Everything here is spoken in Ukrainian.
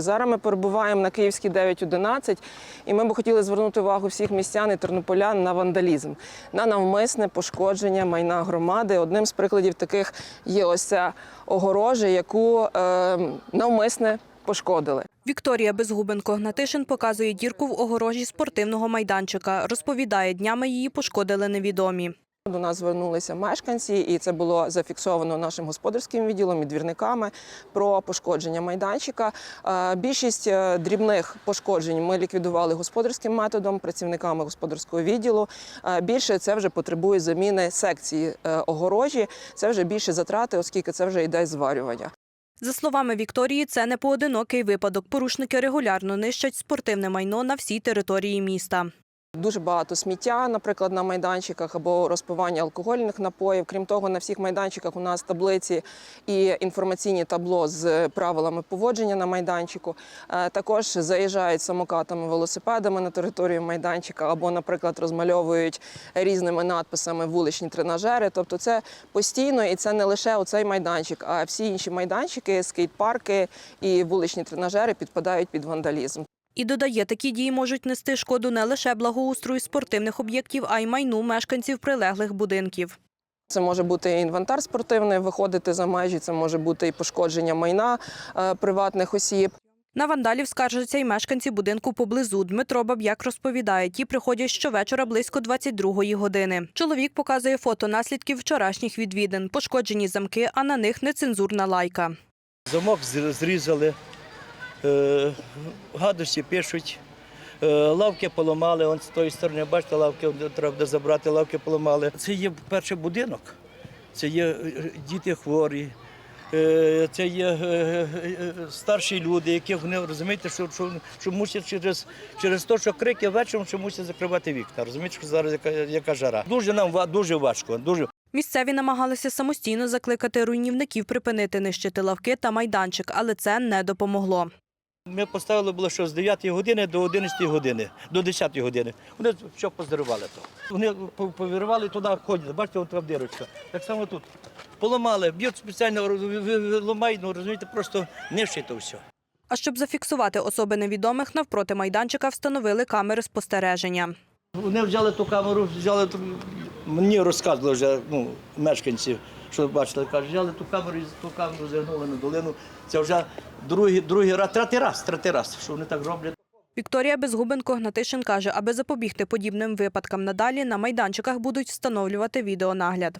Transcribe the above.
Зараз ми перебуваємо на Київській 911, і ми б хотіли звернути увагу всіх містян і тернополян на вандалізм, на навмисне пошкодження майна громади. Одним з прикладів таких є ось ця огорожа, яку е, навмисне пошкодили. Вікторія Безгубенко Гнатишин показує дірку в огорожі спортивного майданчика. Розповідає, днями її пошкодили невідомі. До нас звернулися мешканці, і це було зафіксовано нашим господарським відділом і двірниками про пошкодження майданчика. Е, Більшість е, дрібних пошкоджень ми ліквідували господарським методом, працівниками господарського відділу. Е, Більше це вже потребує заміни секції огорожі. Це вже більше затрати, оскільки це вже йде зварювання. За словами Вікторії, це не поодинокий випадок. Порушники регулярно нищать спортивне майно на всій території міста. Дуже багато сміття, наприклад, на майданчиках або розпивання алкогольних напоїв. Крім того, на всіх майданчиках у нас таблиці і інформаційні табло з правилами поводження на майданчику. Е, Також заїжджають самокатами, велосипедами на територію майданчика, або, наприклад, розмальовують різними надписами вуличні тренажери. Тобто, це постійно і це не лише оцей майданчик, а всі інші майданчики, скейт-парки і вуличні тренажери підпадають під вандалізм. І додає, такі дії можуть нести шкоду не лише благоустрою спортивних об'єктів, а й майну мешканців прилеглих будинків. Це може бути і інвентар спортивний, виходити за межі, це може бути і пошкодження майна е, приватних осіб. На вандалів скаржаться й мешканці будинку поблизу. Дмитро Баб'як розповідає, ті приходять щовечора близько 22-ї години. Чоловік показує фото наслідків вчорашніх відвідин, пошкоджені замки, а на них нецензурна лайка. Замок зрізали, гадості пишуть, е, лавки поламали, он з тої сторони, бачите, лавки треба буде забрати, лавки поламали. Це є перший будинок, це є е, діти хворі. е, Це є е, е, е, старші люди, які вони розумієте, що, що, що мусять через, через те, що крики вечором, що мусять закривати вікна. Розумієте, що зараз яка, яка жара. Дуже нам дуже важко. Дуже Місцеві намагалися самостійно закликати руйнівників припинити нищити лавки та майданчик, але це не допомогло. Ми поставили було, що з 9 години до 11 години, до 10 години. Вони що позривали то. Вони по- повірвали туди, ходять. Бачите, от там дирочка. Так само тут. Поламали, б'ють спеціально, ламають, ну розумієте, просто нищить то все. А щоб зафіксувати особи невідомих, навпроти майданчика встановили камери спостереження. Вони взяли ту камеру, взяли мені розказували вже ну, мешканці, що бачили, кажуть, взяли ту камеру і ту камеру звернули на долину. Це вже другий, другий раз, третій раз, третій раз, що вони так роблять. Вікторія Безгубенко Гнатишин каже, аби запобігти подібним випадкам надалі, на майданчиках будуть встановлювати відеонагляд.